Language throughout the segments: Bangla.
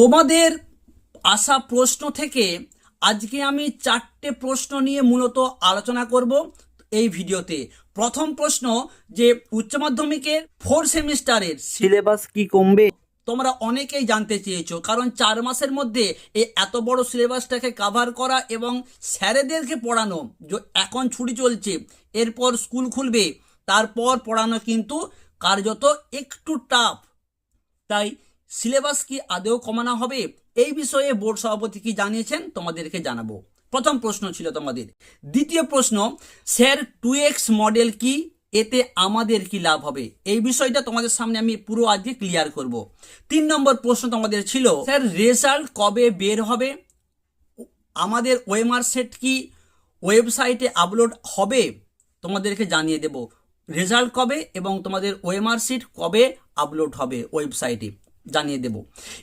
তোমাদের আসা প্রশ্ন থেকে আজকে আমি চারটে প্রশ্ন নিয়ে মূলত আলোচনা করব এই ভিডিওতে। প্রথম প্রশ্ন যে উচ্চ মাধ্যমিকের ফোর সেমিস্টারের সিলেবাস কি কমবে? তোমরা অনেকেই জানতে চেয়েছো, কারণ চার মাসের মধ্যে এই এত বড় সিলেবাসটাকে কাভার করা এবং স্যারেদেরকে পড়ানো, যে এখন ছুটি চলছে, এরপর স্কুল খুলবে, তারপর পড়ানো কিন্তু কার্যত একটু টাফ তাই সিলেবাস কি আদৌ কমানো হবে? এই বিষয়ে বোর্ড সভাপতি কি জানিয়েছেন? তোমাদেরকে জানাব। প্রথম প্রশ্ন ছিল তোমাদের। দ্বিতীয় প্রশ্ন, স্যার টু এক্স মডেল কি? এতে আমাদের কি লাভ হবে? এই বিষয়টা তোমাদের সামনে আমি পুরো আজকে ক্লিয়ার করব। তিন নম্বর প্রশ্ন তোমাদের ছিল, স্যার, রেজাল্ট কবে বের হবে? আমাদের ওয়েমার সেট কি? ওয়েবসাইটে আপলোড হবে? তোমাদেরকে জানিয়ে দেব। রেজাল্ট কবে এবং তোমাদের ওয়েমার সিট কবে আপলোড হবে ওয়েবসাইটে? জানিয়ে দেব।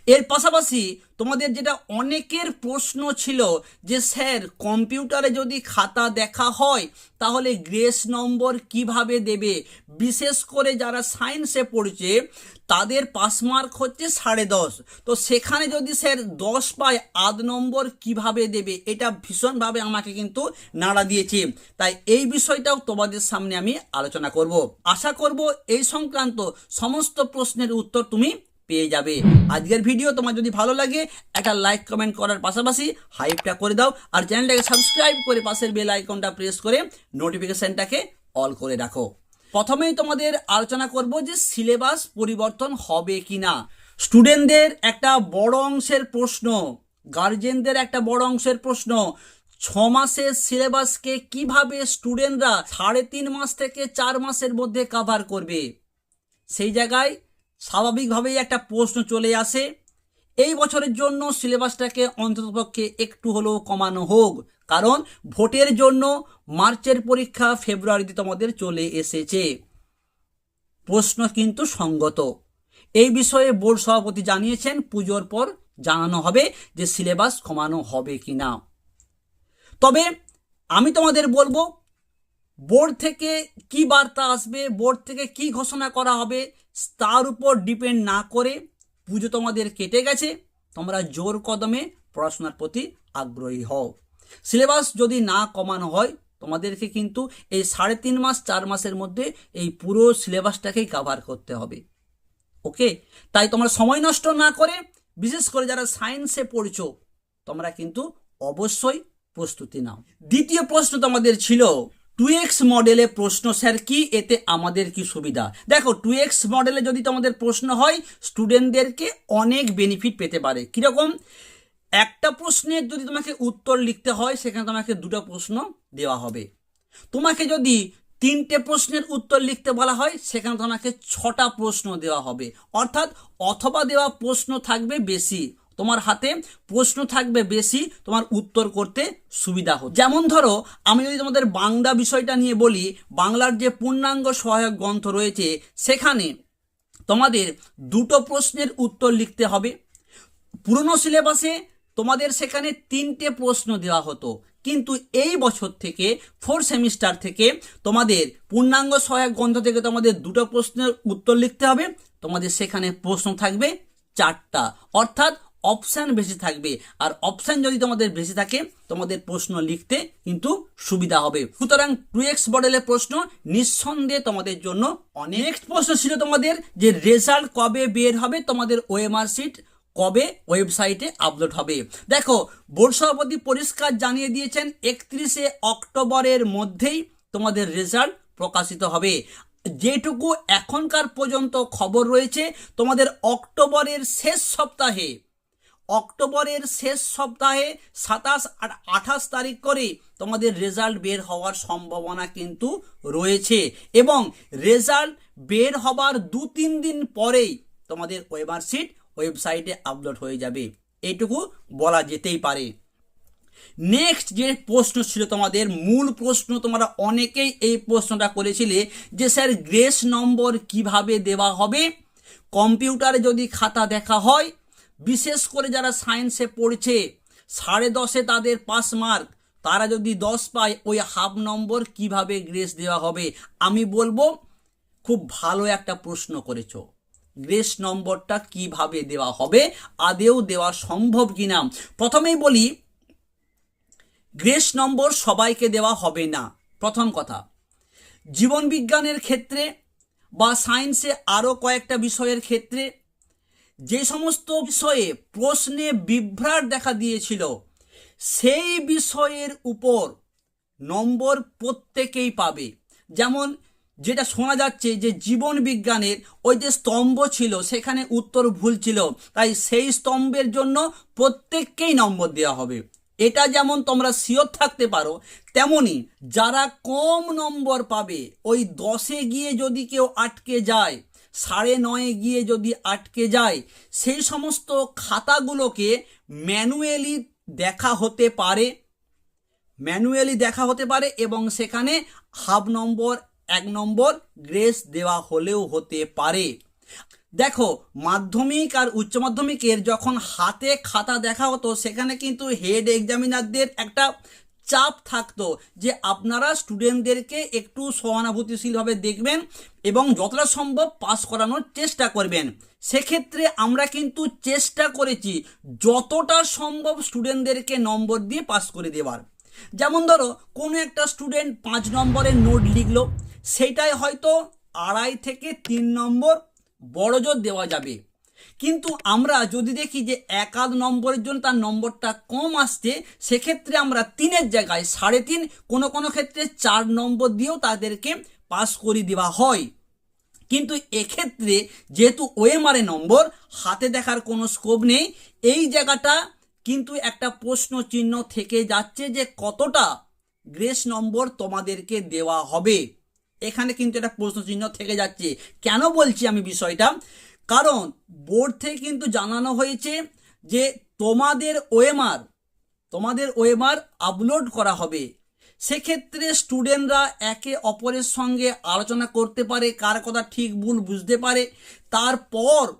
এর পাশাপাশি তোমাদের যেটা অনেকের প্রশ্ন ছিল যে, স্যার, কম্পিউটারে যদি খাতা দেখা হয়, তাহলে গ্রেস নম্বর কীভাবে দেবে? বিশেষ করে যারা সায়েন্সে পড়ছে, তাদের পাস মার্ক হচ্ছে সাড়ে দশ। তো সেখানে যদি স্যার দশ পায়, আধ নম্বর কীভাবে দেবে? এটা ভীষণভাবে আমাকে কিন্তু নাড়া দিয়েছে। তাই এই বিষয়টাও তোমাদের সামনে আমি আলোচনা করব। আশা করব এই সংক্রান্ত সমস্ত প্রশ্নের উত্তর তুমি পেয়ে যাবে। আজকের ভিডিও তোমার যদি ভালো লাগে, একটা লাইক কমেন্ট করার পাশাপাশি হাইপটা করে দাও আর চ্যানেলটাকে সাবস্ক্রাইব করে পাশের বেল আইকনটা প্রেস করে নোটিফিকেশানটাকে অল করে রাখো। প্রথমেই তোমাদের আলোচনা করব যে সিলেবাস পরিবর্তন হবে কি না স্টুডেন্টদের একটা বড় অংশের প্রশ্ন গার্জেনদের একটা বড় অংশের প্রশ্ন ছ মাসের সিলেবাসকে কীভাবে স্টুডেন্টরা সাড়ে তিন মাস থেকে চার মাসের মধ্যে কাভার করবে? সেই জায়গায় স্বাভাবিকভাবেই একটা প্রশ্ন চলে আসে, এই বছরের জন্য সিলেবাসটাকে অন্ততপক্ষে একটু হলেও কমানো হোক, কারণ ভোটের জন্য মার্চের পরীক্ষা ফেব্রুয়ারিতে তোমাদের চলে এসেছে। প্রশ্ন কিন্তু সঙ্গত। এই বিষয়ে বোর্ড সভাপতি জানিয়েছেন, পুজোর পর জানানো হবে যে সিলেবাস কমানো হবে কি না তবে আমি তোমাদের বলব, বোর্ড থেকে কি বার্তা আসবে, বোর্ড থেকে কি ঘোষণা করা হবে তার উপর ডিপেন্ড না করে পুজো তোমাদের কেটে গেছে, তোমরা জোর কদমে পড়াশোনার প্রতি আগ্রহী হও। সিলেবাস যদি না কমানো হয়, তোমাদেরকে কিন্তু এই সাড়ে তিন মাস, চার মাসের মধ্যে এই পুরো সিলেবাসটাকেই কাভার করতে হবে। ওকে? তাই তোমরা সময় নষ্ট না করে, বিশেষ করে যারা সায়েন্সে পড়ছো, তোমরা কিন্তু অবশ্যই প্রস্তুতি নাও। দ্বিতীয় প্রশ্ন তোমাদের ছিল টু এক্স মডেলে প্রশ্ন, স্যার, কি? এতে আমাদের কি সুবিধা? দেখো টু এক্স মডেলে যদি তোমাদের প্রশ্ন হয় স্টুডেন্টদেরকে অনেক বেনিফিট পেতে পারে। কীরকম? একটা প্রশ্নের যদি তোমাকে উত্তর লিখতে হয়, সেখানে তোমাকে দুটো প্রশ্ন দেওয়া হবে। তোমাকে যদি তিনটে প্রশ্নের উত্তর লিখতে বলা হয়, সেখানে তোমাকে ছটা প্রশ্ন দেওয়া হবে। অর্থাৎ অথবা দেওয়া প্রশ্ন থাকবে বেশি। তোমার হাতে প্রশ্ন থাকবে বেশি, তোমার উত্তর করতে সুবিধা হবে যেমন ধরো, আমি যদি তোমাদের বাংলা বিষয়টা নিয়ে বলি, বাংলার যে পূর্ণাঙ্গ সহায়ক গ্রন্থ রয়েছে, সেখানে তোমাদের দুটো প্রশ্নের উত্তর লিখতে হবে। পুরনো সিলেবাসে তোমাদের সেখানে তিনটে প্রশ্ন দেওয়া হতো, কিন্তু এই বছর থেকে ফোর সেমিস্টার থেকে তোমাদের পূর্ণাঙ্গ সহায়ক গ্রন্থ থেকে তোমাদের দুটো প্রশ্নের উত্তর লিখতে হবে। তোমাদের সেখানে প্রশ্ন থাকবে চারটা। অর্থাৎ অপশান বেশি থাকবে। আর অপশান যদি তোমাদের বেশি থাকে, তোমাদের প্রশ্ন লিখতে কিন্তু সুবিধা হবে। সুতরাং টু এক্স মডেলের প্রশ্ন, নিঃসন্দেহে তোমাদের জন্য অনেক প্রশ্ন ছিল তোমাদের, যে রেজাল্ট কবে বের হবে, তোমাদের ওএমআর শিট কবে ওয়েবসাইটে আপলোড হবে। দেখো, বোর্ড সভাপতি পরিষ্কার জানিয়ে দিয়েছেন, একত্রিশে অক্টোবরের মধ্যেই তোমাদের রেজাল্ট প্রকাশিত হবে। যেটুকু এখনকার পর্যন্ত খবর রয়েছে, তোমাদের অক্টোবরের শেষ সপ্তাহে অক্টোবরের শেষ সপ্তাহে সাতাশ আর আঠাশ তারিখ করে তোমাদের রেজাল্ট বের হওয়ার সম্ভাবনা কিন্তু রয়েছে এবং রেজাল্ট বের হবার দু তিন দিন পরেই তোমাদের ওয়েবার শিট ওয়েবসাইটে আপলোড হয়ে যাবে। এইটুকু বলা যেতেই পারে। নেক্সট যে প্রশ্ন ছিল তোমাদের, মূল প্রশ্ন তোমরা অনেকেই এই প্রশ্নটা করেছিলে যে স্যার গ্রেস নম্বর কীভাবে দেওয়া হবে? কম্পিউটারে যদি খাতা দেখা হয় বিশেষ করে যারা সায়েন্সে পড়ছে, সাড়ে দশে তাদের পাস মার্ক তারা যদি দশ পায়, ওই হাফ নম্বর কীভাবে গ্রেস দেওয়া হবে? আমি বলব, খুব ভালো একটা প্রশ্ন করেছ। গ্রেস নম্বরটা কীভাবে দেওয়া হবে? আদেও দেওয়া সম্ভব কিনা? প্রথমেই বলি গ্রেস নম্বর সবাইকে দেওয়া হবে না। প্রথম কথা, জীবন বিজ্ঞানের ক্ষেত্রে বা সায়েন্সে আরও কয়েকটা বিষয়ের ক্ষেত্রে যে সমস্ত বিষয়ে প্রশ্নে বিভ্রাট দেখা দিয়েছিল, সেই বিষয়ের উপর নম্বর প্রত্যেকেই পাবে। যেমন যেটা শোনা যাচ্ছে যে জীবন বিজ্ঞানের ওই যে স্তম্ভ ছিল, সেখানে উত্তর ভুল ছিল, তাই সেই স্তম্ভের জন্য প্রত্যেককেই নম্বর দেওয়া হবে। এটা যেমন তোমরা শিওর থাকতে পারো, তেমনি যারা কম নম্বর পাবে, ওই দশে গিয়ে যদি কেউ আটকে যায় সাড়ে নয়ে গিয়ে যদি আটকে যায়, সেই সমস্ত খাতাগুলোকে ম্যানুয়ালি দেখা হতে পারে। ম্যানুয়ালি দেখা হতে পারে এবং সেখানে হাফ নম্বর, এক নম্বর গ্রেস দেওয়া হলেও হতে পারে। দেখো, মাধ্যমিক আর উচ্চ মাধ্যমিকের যখন হাতে খাতা দেখা হতো, সেখানে কিন্তু হেড এক্সামিনারদের একটা চাপ থাকতো যে আপনারা স্টুডেন্টদেরকে একটু সহানুভূতিশীলভাবে দেখবেন এবং যতটা সম্ভব পাস করানোর চেষ্টা করবেন। সেক্ষেত্রে আমরা কিন্তু চেষ্টা করেছি যতটা সম্ভব স্টুডেন্টদেরকে নম্বর দিয়ে পাস করে দেওয়ার। যেমন ধরো, কোনো একটা স্টুডেন্ট পাঁচ নম্বরের নোট লিখলো, সেটাই হয়তো আড়াই থেকে তিন নম্বর বড় জোর দেওয়া যাবে। কিন্তু আমরা যদি দেখি যে এক আধ নম্বরের জন্য তার নম্বরটা কম আসছে, সেক্ষেত্রে আমরা তিনের জায়গায় সাড়ে তিন, কোনো কোনো ক্ষেত্রে চার নম্বর দিয়েও তাদেরকে পাস করে দেওয়া হয়। কিন্তু এক্ষেত্রে যেহেতু ওএমআরএ নম্বর, হাতে দেখার কোনো স্কোপ নেই। এই জায়গাটা কিন্তু একটা প্রশ্ন চিহ্ন থেকে যাচ্ছে যে কতটা গ্রেস নম্বর তোমাদেরকে দেওয়া হবে। এখানে কিন্তু একটা প্রশ্ন চিহ্ন থেকে যাচ্ছে। কেন বলছি আমি বিষয়টা? কারণ বোর্ড থেকে কিন্তু জানানো হয়েছে যে তোমাদের ওএমআর তোমাদের ওএমআর আপলোড করা হবে। সেক্ষেত্রে স্টুডেন্টরা একে অপরের সঙ্গে আলোচনা করতে পারে, কার কথা ঠিক ভুল বুঝতে পারে। তারপর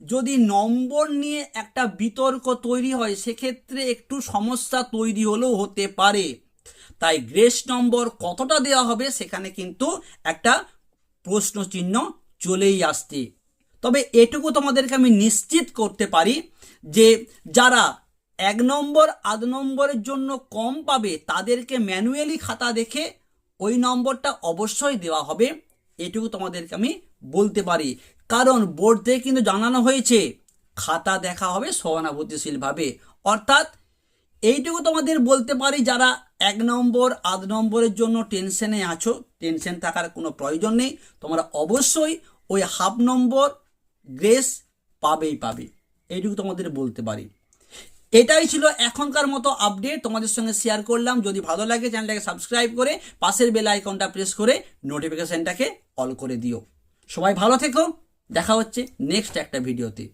যদি নম্বর নিয়ে একটা বিতর্ক তৈরি হয়, সেক্ষেত্রে একটু সমস্যা তৈরি হলেও হতে পারে। তাই গ্রেস নম্বর কতটা দেওয়া হবে, সেখানে কিন্তু একটা প্রশ্ন চিহ্ন চলেই আসছে। তবে এটুকু তোমাদেরকে আমি নিশ্চিত করতে পারি যে যারা এক নম্বর, আধ নম্বরের জন্য কম পাবে, তাদেরকে ম্যানুয়ালি খাতা দেখে ওই নম্বরটা অবশ্যই দেওয়া হবে। এটুকু তোমাদেরকে আমি বলতে পারি। কারণ বোর্ড থেকে কিন্তু জানানো হয়েছে, খাতা দেখা হবে সহানুভূতিশীলভাবে। অর্থাৎ এইটুকু তোমাদের বলতে পারি, যারা এক নম্বর, আধ নম্বরের জন্য টেনশনে আছো, টেনশন থাকার কোনো প্রয়োজন নেই, তোমরা অবশ্যই ওই হাফ নম্বর গ্রেস পাবেই পাবে। এইটুকু তোমাদের বলতে পারি। এটাই ছিল এখনকার মতো আপডেট তোমাদের সঙ্গে শেয়ার করলাম। যদি ভালো লাগে চ্যানেলটাকে সাবস্ক্রাইব করে পাশের বেল আইকনটা প্রেস করে নোটিফিকেশানটাকে অল করে দিও। সবাই ভালো থেকো। দেখা হচ্ছে নেক্সট একটা ভিডিওতে